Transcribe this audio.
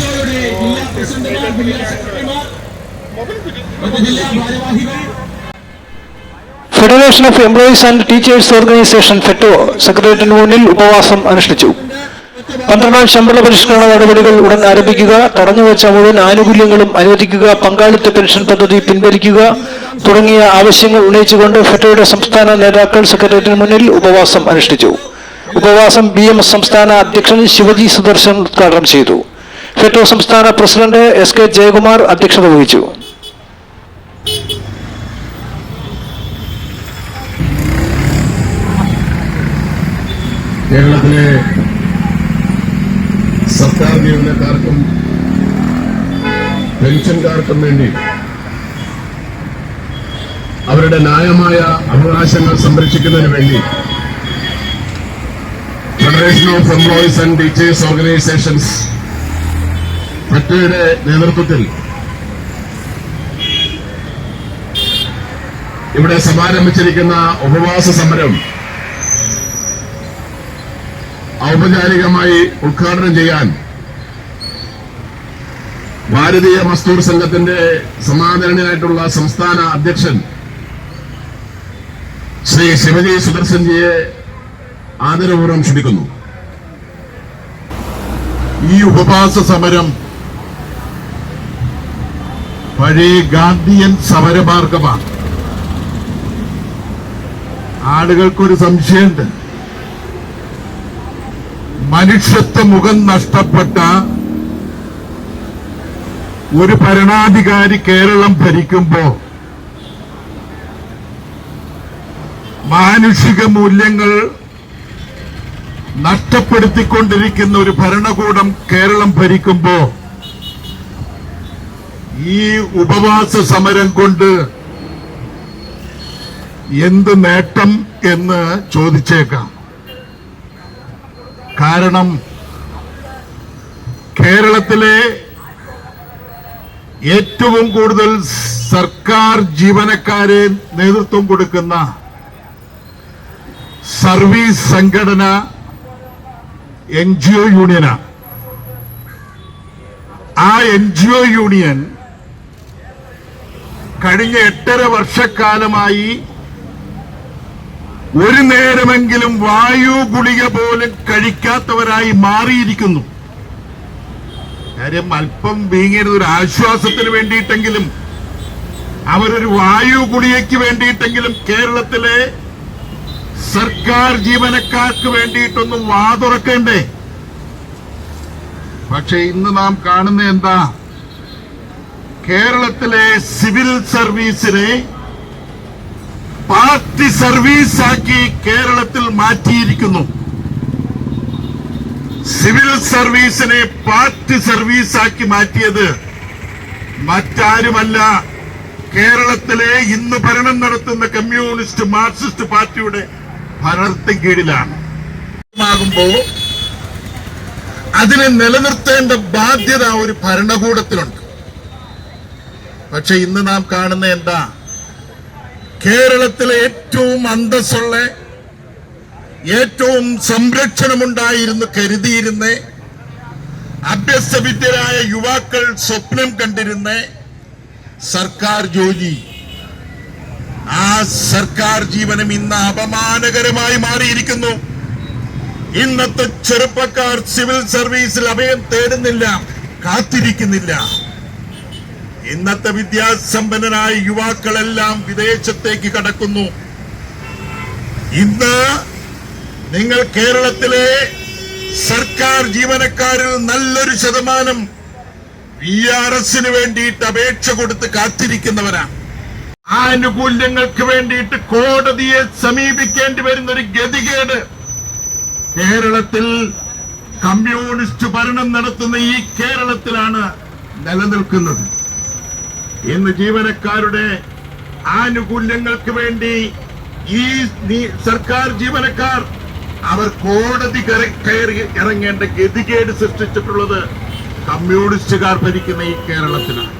സംഘടനകളുടെ ജില്ലാ പ്രസിഡന്റുമാർ ജില്ലാ സെക്രട്ടറിമാർ മറ്റ് ജില്ലാ ഭാരവാഹികൾ. Federation of employees and teachers organisation FETO സെക്രട്ടേറിയറ്റിന് മുന്നിൽ ഉപവാസം അനുഷ്ഠിച്ചു. പന്ത്രണ്ടാം ശമ്പള പരിഷ്കരണ നടപടികൾ ഉടൻ ആരംഭിക്കുക. തടഞ്ഞുവച്ച മുഴുവൻ ആനുകൂല്യങ്ങളും അനുവദിക്കുക. പങ്കാളിത്ത പെൻഷൻ പദ്ധതി പിൻവലിക്കുക തുടങ്ങിയ ആവശ്യങ്ങൾ ഉന്നയിച്ചുകൊണ്ട് ഫെറ്റോയുടെ സംസ്ഥാന നേതാക്കൾ സെക്രട്ടേറിയറ്റിന് മുന്നിൽ ഉപവാസം അനുഷ്ഠിച്ചു. ഉപവാസം ബി സംസ്ഥാന അധ്യക്ഷൻ ശിവജി സുദർശൻ ഉദ്ഘാടനം ചെയ്തു. ഫെറ്റോ സംസ്ഥാന പ്രസിഡന്റ് എസ് കെ ജയകുമാർ അധ്യക്ഷത വഹിച്ചു. കേരളത്തിലെ സർക്കാർ ജീവനക്കാർക്കും പെൻഷൻകാർക്കും വേണ്ടി അവരുടെ ന്യായമായ അവകാശങ്ങൾ സംരക്ഷിക്കുന്നതിന് വേണ്ടി federation of employees and teachers organisations ഫെറ്റയുടെ നേതൃത്വത്തിൽ ഇവിടെ സമാരംഭിച്ചിരിക്കുന്ന ഉപവാസ സമരം ഔപചാരികമായി ഉദ്ഘാടനം ചെയ്യാൻ ഭാരതീയ മസ്തൂർ സംഘത്തിന്റെ സമാദരണീയനായിട്ടുള്ള സംസ്ഥാന അധ്യക്ഷൻ ശ്രീ ശിവജി സുദർശൻജിയെ ആദരപൂർവം ക്ഷണിക്കുന്നു. ഈ ഉപവാസ സമരം പഴയ ഗാന്ധിയൻ സമരമാർഗമാണ്. ആളുകൾക്കൊരു സംശയമുണ്ട്. മനുഷ്യത്വ മുഖം നഷ്ടപ്പെട്ട ഒരു ഭരണാധികാരി കേരളം ഭരിക്കുമ്പോ മാനുഷിക മൂല്യങ്ങൾ നഷ്ടപ്പെടുത്തിക്കൊണ്ടിരിക്കുന്ന ഒരു ഭരണകൂടം കേരളം ഭരിക്കുമ്പോ ഈ ഉപവാസ സമരം കൊണ്ട് എന്ത് നേട്ടം എന്ന് ചോദിച്ചേക്കാം. കാരണം കേരളത്തിലെ ഏറ്റവും കൂടുതൽ സർക്കാർ ജീവനക്കാരെ നേതൃത്വം കൊടുക്കുന്ന സർവീസ് സംഘടന എൻ ജി ഒ യൂണിയനാണ്. ആ എൻ ജി ഒ യൂണിയൻ കഴിഞ്ഞ എട്ടര വർഷക്കാലമായി ഒരു നേരമെങ്കിലും വായു ഗുളിക പോലും കഴിക്കാത്തവരായി മാറിയിരിക്കുന്നു. കാര്യം അല്പം വീങ്ങരുത് ഒരു ആശ്വാസത്തിന് വേണ്ടിയിട്ടെങ്കിലും അവരൊരു വായു ഗുളികയ്ക്ക് വേണ്ടിയിട്ടെങ്കിലും കേരളത്തിലെ സർക്കാർ ജീവനക്കാർക്ക് വേണ്ടിയിട്ടൊന്നും വാതുറക്കണ്ടേ? പക്ഷെ ഇന്ന് നാം കാണുന്ന എന്താ? കേരളത്തിലെ സിവിൽ സർവീസിനെ പാർട്ടി സർവീസാക്കി കേരളത്തിൽ മാറ്റിയിരിക്കുന്നു. സിവിൽ സർവീസിനെ പാർട്ടി സർവീസാക്കി മാറ്റിയത് മറ്റാരുമല്ല. കേരളത്തിലെ ഇന്ന് ഭരണം നടത്തുന്ന കമ്മ്യൂണിസ്റ്റ് മാർക്സിസ്റ്റ് പാർട്ടിയുടെ ഭരണത്തിന് കീഴിലാണ്. അതിനെ നിലനിർത്തേണ്ട ബാധ്യത ഒരു ഭരണകൂടത്തിലുണ്ട്. പക്ഷെ ഇന്ന് നാം കാണുന്ന എന്താ? കേരളത്തിലെ ഏറ്റവും അന്തസ്സുള്ള ഏറ്റവും സംരക്ഷണമുണ്ടായിരുന്നു കരുതിയിരുന്ന അഭ്യസ്തവിദ്യരായ യുവാക്കൾ സ്വപ്നം കണ്ടിരുന്ന സർക്കാർ ജോലി. ആ സർക്കാർ ജീവനം ഇന്ന് അപമാനകരമായി മാറിയിരിക്കുന്നു. ഇന്നത്തെ ചെറുപ്പക്കാർ സിവിൽ സർവീസിൽ അഭയം തേടുന്നില്ല കാത്തിരിക്കുന്നില്ല. ഇന്നത്തെ വിദ്യാസമ്പന്നരായ യുവാക്കളെല്ലാം വിദേശത്തേക്ക് കടക്കുന്നു. ഇന്ന് നിങ്ങൾ കേരളത്തിലെ സർക്കാർ ജീവനക്കാരിൽ നല്ലൊരു ശതമാനം പി ആർ എസിന് വേണ്ടിയിട്ട് അപേക്ഷ കൊടുത്ത് കാത്തിരിക്കുന്നവരാണ്. ആനുകൂല്യങ്ങൾക്ക് വേണ്ടിയിട്ട് കോടതിയെ സമീപിക്കേണ്ടി വരുന്ന ഒരു ഗതികേട്. കേരളത്തിൽ കമ്മ്യൂണിസ്റ്റ് ഭരണം നടത്തുന്ന ഈ കേരളത്തിലാണ് നിലനിൽക്കുന്നത്. ഇന്ന് ജീവനക്കാരുടെ ആനുകൂല്യങ്ങൾക്ക് വേണ്ടി ഈ സർക്കാർ ജീവനക്കാർ അവർ കോടതി കയറി ഇറങ്ങേണ്ട ഗതികേട് സൃഷ്ടിച്ചിട്ടുള്ളത് കമ്മ്യൂണിസ്റ്റുകാർ ഭരിക്കുന്ന ഈ കേരളത്തിലാണ്.